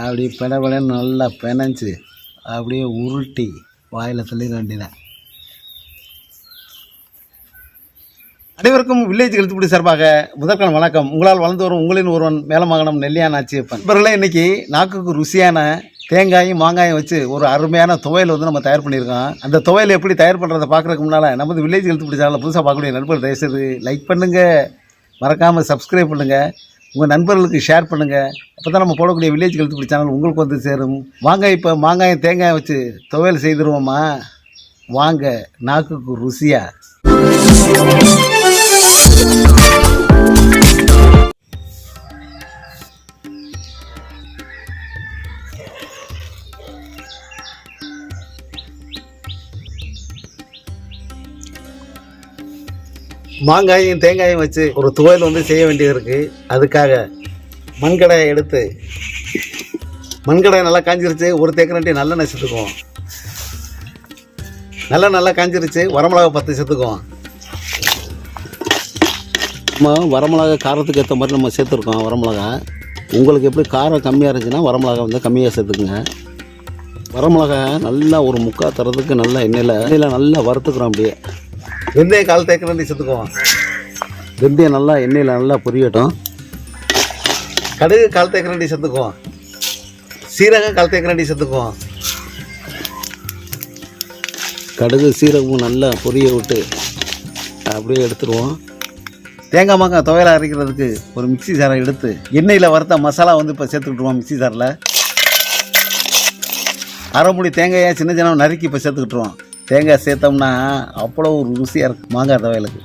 அப்படி பிடபிடன்னு நல்லா பிணைஞ்சு அப்படியே உருட்டி வாயில் தள்ளிட வேண்டியதான் அனைவருக்கும் வில்லேஜ் எழுத்துப்படி சார்பாக முதற்கன் வணக்கம். உங்களால் வளர்ந்து வரும் உங்களின் ஒருவன் மேலமாகனம் நெல்லியான் ஆச்சியப்பன். இவர்களே இன்றைக்கி நாக்குக்கு ருசியான தேங்காயும் மாங்காயும் வச்சு ஒரு அருமையான துவையல் வந்து நம்ம தயார் பண்ணியிருக்கோம். அந்த துவையல் எப்படி தயார் பண்ணுறதை பார்க்குறதுக்கு முன்னால் நமது வில்லேஜ் எழுத்துப்படி சேனலில் புதுசாக பார்க்கக்கூடிய நண்பர்கள் தயவுசெய்து லைக் பண்ணுங்கள் மறக்காமல் சப்ஸ்கிரைப் பண்ணுங்கள் உங்கள் நண்பர்களுக்கு ஷேர் பண்ணுங்கள் அப்போ தான் நம்ம போடக்கூடிய வில்லேஜ் எழுத்துப்படி சேனல் உங்களுக்கு வந்து சேரும். வாங்க இப்போ மாங்காயம் தேங்காய் வச்சு துவையல் செய்திருவோமா? வாங்க நாக்குக்கு ருசியாக மாங்காயும் தேங்காயும் வச்சு ஒரு துவையல் வந்து செய்ய வேண்டியது இருக்குது அதுக்காக மண்கடையை எடுத்து மண்கடை நல்லா காஞ்சிருச்சு ஒரு தேக்கரண்டி நல்லெண்ணெய் சேர்த்துக்குவோம். நல்லா நல்லா காஞ்சிருச்சு வரமிளகா பத்து சேர்த்துக்குவோம். நம்ம வரமிளகா காரத்துக்கு ஏற்ற மாதிரி நம்ம சேர்த்துருக்கோம் வரமிளகா. உங்களுக்கு எப்படி காரம் கம்மியாக இருந்துச்சுன்னா வரமிளகா வந்து கம்மியாக சேர்த்துக்குங்க. வரமிளகா நல்லா ஒரு முக்கால் தரத்துக்கு நல்லா எண்ணெயில் எண்ணெயில் நல்லா வறுத்துக்கிறோம் அப்படியே. வெந்தயம் கால் தேக்கரண்டி செத்துக்குவோம் வெந்தயம் நல்லா எண்ணெயில் நல்லா பொரியட்டும். கடுகு கால் தேக்கரண்டி செத்துக்குவோம் சீரகம் கால் தேக்கரண்டி செத்துக்குவோம் கடுகு சீரகமும் நல்லா பொரிய விட்டு அப்படியே எடுத்துருவோம். தேங்காய் மாங்காய் துவையல் அரைக்கிறதுக்கு ஒரு மிக்ஸி சாரை எடுத்து எண்ணெயில் வறுத்த மசாலா வந்து இப்போ சேர்த்துக்கிட்டுருவோம் மிக்ஸி சாரில் அரை மூடி தேங்காயை சின்ன சின்ன நறுக்கி இப்போ சேர்த்துக்கிட்டுருவோம். தேங்காய் சேர்த்தோம்னா அவ்வளோ ஒரு ருசியாக இருக்கும் மாங்காய் துவையலுக்கு.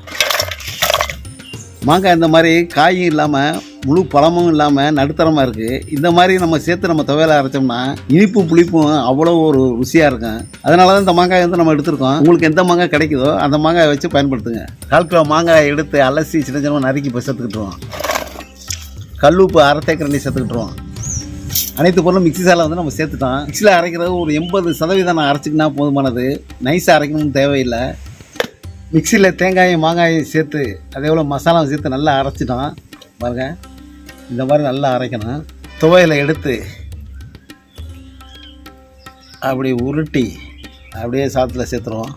மாங்காய் இந்த மாதிரி காயும் இல்லாமல் முழு பழமும் இல்லாமல் நடுத்தரமாக இருக்குது இந்த மாதிரி நம்ம சேர்த்து நம்ம துவையலை அரைச்சோம்னா இனிப்பும் புளிப்பும் அவ்வளோ ஒரு ருசியாக இருக்கும். அதனால தான் இந்த மாங்காய் வந்து நம்ம எடுத்திருக்கோம். உங்களுக்கு எந்த மாங்காய் கிடைக்குதோ அந்த மாங்காயை வச்சு பயன்படுத்துங்க. கால் கிலோ மாங்காய் எடுத்து அலசி சின்ன சின்ன நறுக்கி போய் சேர்த்துக்கிட்டுருவோம். கல்லுப்பு அரை தேக்கரண்டி சேர்த்துக்கிட்டுருவோம். அனைத்து பொருளும் மிக்சி சாலை வந்து நம்ம சேர்த்துட்டோம். மிக்சியில் அரைக்கிறது ஒரு எண்பது சதவீதம் நான் அரைச்சிக்கினா போதுமானது. நைஸாக அரைக்கணும்னு தேவையில்லை. மிக்சியில் தேங்காயும் மாங்காயும் சேர்த்து அதே போல் மசாலாவும் சேர்த்து நல்லா அரைச்சிட்டோம். பாருங்க. இந்த மாதிரி நல்லா அரைக்கணும். துவையலை எடுத்து அப்படி உருட்டி அப்படியே சாத்தில் சேர்த்துருவோம்.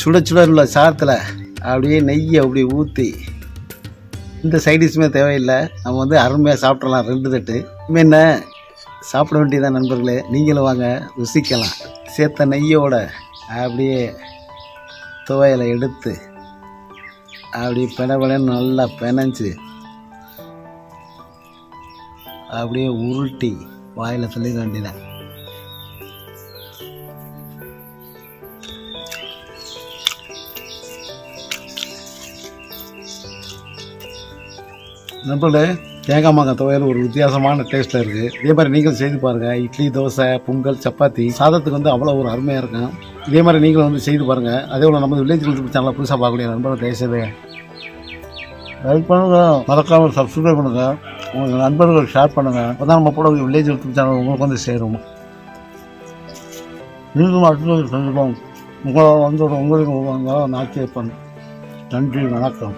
சுட சுட உள்ள சாத்தில் அப்படியே நெய்யை அப்படி ஊற்றி இந்த சைடிஷுமே தேவையில்லை. நம்ம வந்து அருமையாக சாப்பிட்றலாம் ரெண்டு தட்டு. இனிமே என்ன? சாப்பிட வேண்டியதான் நண்பர்களே நீங்களும் வாங்க ருசிக்கலாம். சேர்த்த நெய்யோட அப்படியே துவையில் எடுத்து அப்படியே பிடபிடன்னு நல்லா பிணைஞ்சு அப்படியே உருட்டி வாயில் தள்ளிட வேண்டியதான் நண்பர்களே தேங்காய் மாங்காய் துவையல் ஒரு வித்தியாசமான டேஸ்ட்டில் இருக்குது இதே மாதிரி நீங்களும் செய்து பாருங்கள் இட்லி தோசை பொங்கல் சப்பாத்தி. சாதத்துக்கு வந்து அவ்வளோ ஒரு அருமையாக இருக்கும். இதே மாதிரி நீங்களும் வந்து செய்து பாருங்கள் அதே போல் நம்ம வில்லேஜ் யூடியூப் சேனலில் புதுசாக பார்க்கக்கூடிய நண்பர்கள் தயவுசெய்து லைக் பண்ணுங்கள் மறக்காமல் சப்ஸ்கிரைப் பண்ணுங்கள் உங்கள் நண்பர்கள் ஷேர் பண்ணுங்கள் அப்போ தான் நம்ம போட வில்லேஜ் யூடியூப் சேனல் உங்களுக்கு வந்து சேரும். நீங்களும் அடுத்தது செஞ்சுக்கோங்க உங்களால் வந்து உங்களுக்கு நாச்சியப்பன். நன்றி வணக்கம்.